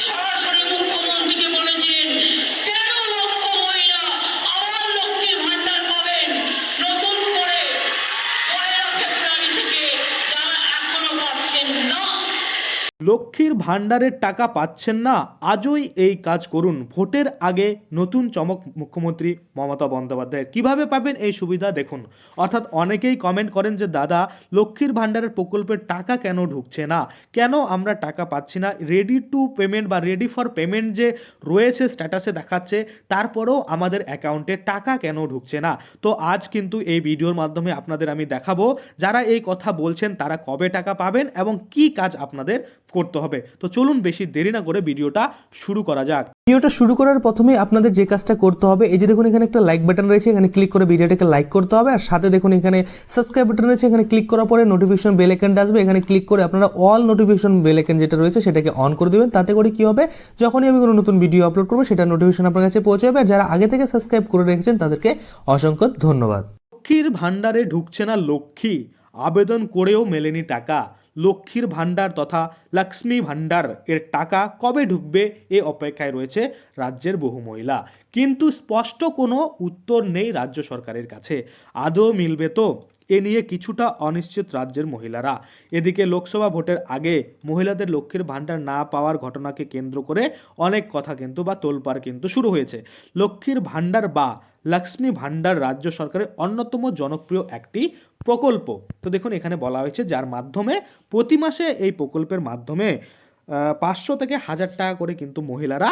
সরাসরি লক্ষ্মীর ভাণ্ডারের টাকা পাচ্ছেন না, আজই এই কাজ করুন। ভোটের আগে নতুন চমক মুখ্যমন্ত্রী মমতা বন্দ্যোপাধ্যায়। কীভাবে পাবেন এই সুবিধা দেখুন। অর্থাৎ অনেকেই কমেন্ট করেন যে, দাদা, লক্ষ্মীর ভাণ্ডারের প্রকল্পের টাকা কেন ঢুকছে না? কেন আমরা টাকা পাচ্ছি না? রেডি টু পেমেন্ট বা রেডি ফর পেমেন্ট যে রয়েছে স্ট্যাটাসে দেখাচ্ছে, তারপরেও আমাদের অ্যাকাউন্টে টাকা কেন ঢুকছে না? তো আজ কিন্তু এই ভিডিওর মাধ্যমে আপনাদের আমি দেখাবো, যারা এই কথা বলছেন, তারা কবে টাকা পাবেন এবং কি কাজ আপনাদের করতে হবে। তো চলুন বেশি দেরি না করে ভিডিওটা শুরু করা যাক। ভিডিওটা শুরু করার প্রথমে আপনাদের যে কাজটা করতে হবে এই যে দেখুন এখানে একটা লাইক বাটন রয়েছে এখানে ক্লিক করে ভিডিওটাকে লাইক করতে হবে আর সাথে দেখুন এখানে সাবস্ক্রাইব বাটন রয়েছে এখানে ক্লিক করার পরে নোটিফিকেশন বেল আইকনটা আসবে এখানে ক্লিক করে আপনারা অল নোটিফিকেশন বেল আইকন যেটা রয়েছে সেটাকে অন করে দিবেন তাতে করে কি হবে যখনই আমি কোনো নতুন ভিডিও আপলোড করব সেটা নোটিফিকেশন আপনার কাছে পৌঁছে যাবে আর যারা আগে থেকে সাবস্ক্রাইব করে রেখেছেন তাদেরকে অসংখ্য ধন্যবাদ। লক্ষ্মীর ভাণ্ডারে ঢুকছে না লক্ষ্মী আবেদন করেও মেলেনি টাকা। লক্ষ্মীর ভাণ্ডার তথা লক্ষ্মী ভাণ্ডার এর টাকা কবে ঢুকবে এ অপেক্ষায় রয়েছে রাজ্যের বহু মহিলা। কিন্তু স্পষ্ট কোনো উত্তর নেই রাজ্য সরকারের কাছে। আদৌ মিলবে তো? এ নিয়ে কিছুটা অনিশ্চিত রাজ্যের মহিলারা। এদিকে লোকসভা ভোটের আগে মহিলাদের লক্ষ্মীর ভাণ্ডার না পাওয়ার ঘটনাকে কেন্দ্র করে অনেক কথা কিন্তু বা তোলপাড় কিন্তু শুরু হয়েছে। লক্ষ্মীর ভাণ্ডার বা লক্ষ্মী ভাণ্ডার রাজ্য সরকারের অন্যতম জনপ্রিয় একটি প্রকল্প। তো দেখুন, এখানে বলা হয়েছে যার মাধ্যমে প্রতি মাসে এই প্রকল্পের মাধ্যমে পাঁচশো থেকে হাজার টাকা করে কিন্তু মহিলারা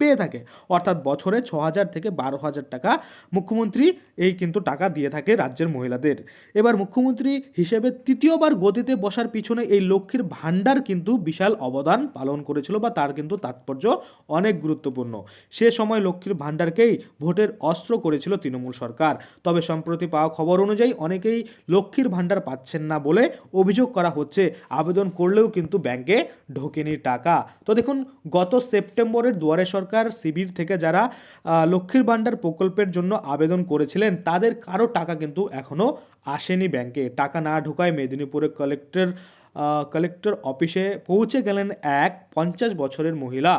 পেয়ে থাকে। অর্থাৎ বছরে ছ হাজার থেকে বারো হাজার টাকা মুখ্যমন্ত্রী এই কিন্তু টাকা দিয়ে থাকে রাজ্যের মহিলাদের। এবার মুখ্যমন্ত্রী হিসেবে তৃতীয়বার গদিতে বসার পিছনে এই লক্ষ্মীর ভাণ্ডার কিন্তু বিশাল অবদান পালন করেছিল বা তার কিন্তু তাৎপর্য অনেক গুরুত্বপূর্ণ। সে সময় লক্ষ্মীর ভাণ্ডারকেই ভোটের অস্ত্র করেছিল তৃণমূল সরকার। তবে সম্প্রতি পাওয়া খবর অনুযায়ী অনেকেই লক্ষ্মীর ভাণ্ডার পাচ্ছেন না বলে অভিযোগ করা হচ্ছে। আবেদন করলেও কিন্তু ব্যাংকে ঢোকেনি টাকা। তো দেখুন, গত সেপ্টেম্বরের দুয়ারে সরকার শিবির থেকে যারা লক্ষ্মীর ভাণ্ডার প্রকল্পের জন্য আবেদন করেছিলেন, তাদের কারও টাকা কিন্তু এখনও আসেনি ব্যাংকে। টাকা না ঢোকায় মেদিনীপুরের কালেক্টর কালেক্টর অফিসে পৌঁছে গেলেন এক পঞ্চাশ বছরের মহিলা।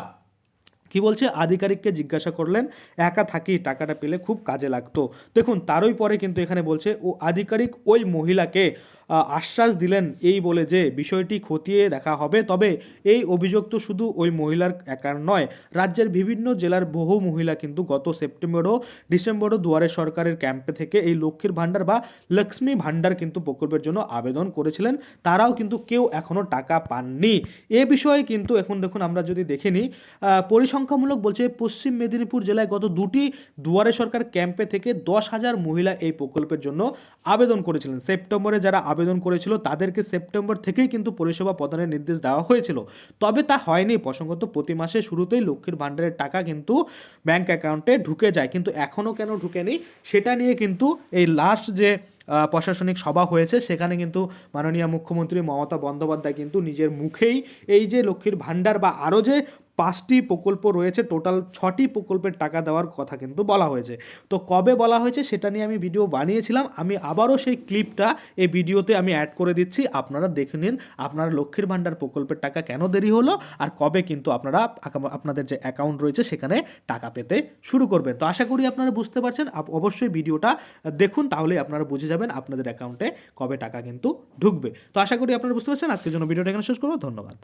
কি বলছে? আধিকারিককে জিজ্ঞাসা করলেন একা থাকি টাকাটা পেলে খুব কাজে লাগতো। দেখুন তারই পরে কিন্তু এখানে বলছে ও আধিকারিক ওই মহিলাকে আশ্বাস দিলেন এই বলে যে বিষয়টি খতিয়ে দেখা হবে। তবে এই অভিযোগ তো শুধু ওই মহিলার একার নয় রাজ্যের বিভিন্ন জেলার বহু মহিলা কিন্তু গত সেপ্টেম্বর ও ডিসেম্বরও দুয়ারে সরকারের ক্যাম্পে থেকে এই লক্ষ্মীর ভাণ্ডার বা লক্ষ্মী ভাণ্ডার কিন্তু প্রকল্পের জন্য আবেদন করেছিলেন। তারাও কিন্তু কেউ এখনও টাকা পাননি। এ বিষয়ে কিন্তু এখন দেখুন আমরা যদি দেখে নিই আহ, পরিসংখ্যামূলক বলছে পশ্চিম মেদিনীপুর জেলায় গত দুটি দুয়ারে সরকার ক্যাম্পে থেকে দশ হাজার মহিলা এই প্রকল্পের জন্য আবেদন করেছিলেন। সেপ্টেম্বরে যারা আবেদন করেছিল, তাদেরকে সেপ্টেম্বর থেকেই কিন্তু পরিষেবা প্রদানের নির্দেশ দেওয়া হয়েছিল। তবে তা হয়নি। প্রসঙ্গত, প্রতি মাসে শুরুতেই লক্ষ্মীর ভাণ্ডারের টাকা কিন্তু ব্যাংক অ্যাকাউন্টে ঢুকে যায়, কিন্তু এখনও কেন ঢুকেনি সেটা নিয়ে কিন্তু এই লাস্ট যে প্রশাসনিক সভা হয়েছে, সেখানে কিন্তু মাননীয় মুখ্যমন্ত্রী মমতা বন্দ্যোপাধ্যায় কিন্তু নিজের মুখেই এই যে লক্ষ্মীর ভাণ্ডার বা আরও যে পাঁচটি প্রকল্প রয়েছে টোটাল ছটি প্রকল্পের টাকা দেওয়ার কথা কিন্তু বলা হয়েছে। তো কবে বলা হয়েছে সেটা নিয়ে আমি ভিডিও বানিয়েছিলাম, আমি আবারও সেই ক্লিপটা এই ভিডিওতে আমি অ্যাড করে দিচ্ছি, আপনারা দেখে নিন আপনার লক্ষ্মীর ভাণ্ডার প্রকল্পের টাকা কেন দেরি হলো আর কবে কিন্তু আপনারা আপনাদের যে অ্যাকাউন্ট রয়েছে সেখানে টাকা পেতে শুরু করবেন। তো আশা করি আপনারা বুঝতে পারছেন অবশ্যই ভিডিওটা দেখুন তাহলে আপনারা বুঝে যাবেন আপনাদের অ্যাকাউন্টে কবে টাকা কিন্তু ঢুকবে। তো আশা করি আপনারা বুঝতে পারছেন, আজকের জন্য ভিডিওটা এখানে শেষ করব, ধন্যবাদ।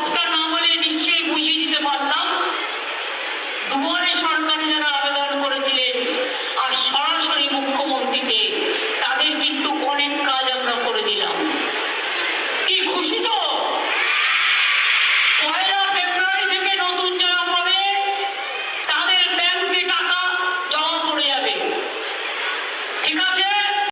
আমি না বলে নিশ্চয়ই বুঝিয়ে দিতে পারলাম দুয়ারে সরকারে যারা আবেদন করেছিলেন আর সরাসরি মুখ্যমন্ত্রীতে, তাদের কিন্তু অনেক কাজ আমরা করে দিলাম। কি খুশি তো? পয়লা ফেব্রুয়ারি থেকে নতুন